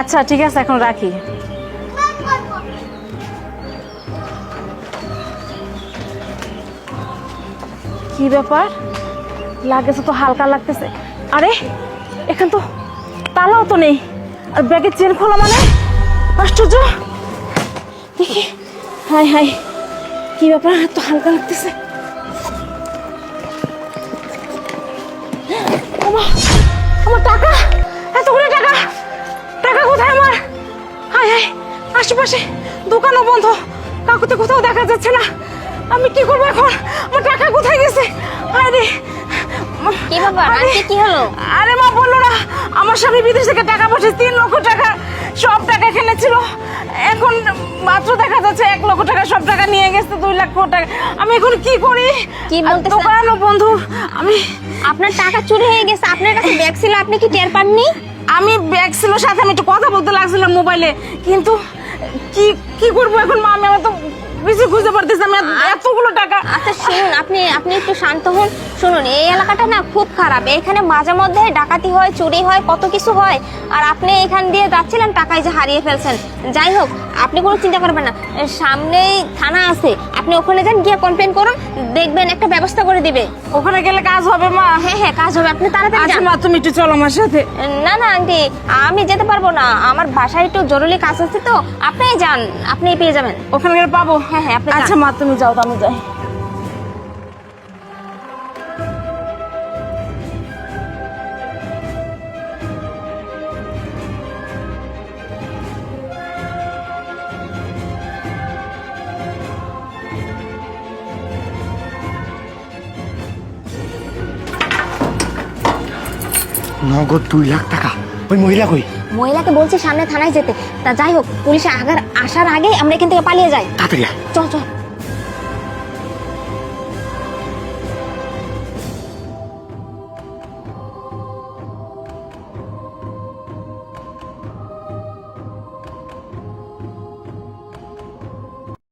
আচ্ছা ঠিক আছে, এখন রাখি। কি ব্যাপার? লাগেছে তো হালকা লাগতেছে। আরে, এখান তো তালাও তো নেই। আর ব্যাগের চেন খোলা মানে? আশ্চর্য! দেখি হাই হাই কি ব্যাপার হাত তো হালকা লাগতেছে। আশেপাশে দোকানও বন্ধ। কাকুতে কোথাও দেখা যাচ্ছে না। আমি কি করব এখন? আমার টাকা কোথায় গেছে? হায় রে কি ব্যাপার? আরে, আন্টি কি হলো? আরে মা বলল না। আমার স্বামী বিদেশ থেকে টাকা পাঠিয়েছে তিন লক্ষ টাকা সব টাকা এখানে ছিল এখন মাত্র দেখা যাচ্ছে এক লক্ষ টাকা সব টাকা নিয়ে গেছে দুই লক্ষ টাকা। আমি এখন কি করি? কি আর দোকানও বন্ধু। আমি আপনার টাকা চুরি হয়ে গেছে আপনার কাছে ব্যাগ ছিল আপনি কি টের পাননি? আমি ব্যাগ ছিল সাথে আমি একটু কথা বলতে লাগছিলাম মোবাইলে কিন্তু কি কি করব এখন? মা আমি আমার তো কিছু খুঁজে পারতেছি আমি এত- এতগুলো টাকা আচ্ছা শুনুন আপনি আপনি একটু শান্ত হন। শুনুন এই এলাকাটা না খুব খারাপ। এখানে মাঝে মধ্যে ডাকাতি হয় চুরি হয় কত কিছু হয়। আর আপনি এখান দিয়ে যাচ্ছিলেন টাকায় যে হারিয়ে ফেলছেন। যাই হোক আপনি কোনো চিন্তা করবেন না। সামনেই থানা আছে। আপনি ওখানে যান গিয়ে কমপ্লেন করুন। দেখবেন একটা ব্যবস্থা করে দিবে। ওখানে গেলে কাজ হবে মা। হ্যাঁ হ্যাঁ কাজ হবে। আপনি তাড়াতাড়ি আচ্ছা মা তুমি একটু চলো আমার সাথে। না না আন্টি আমি যেতে পারব না। আমার বাসায় একটু জরুরি কাজ আছে তো। আপনি যান আপনি পেয়ে যাবেন। ওখানে গেলে পাবো। হ্যাঁ, হ্যাঁ, আপনি আচ্ছা মা তুমি যাও তো আমি যাই। নগদ দুই লাখ টাকা। ওই মহিলা কই মহিলাকে বলছি সামনে থানায় যেতে। তা যাই হোক পুলিশে আগার আসার আগে আমরা এখান থেকে পালিয়ে যাই। তাড়াতাড়ি। চল চল।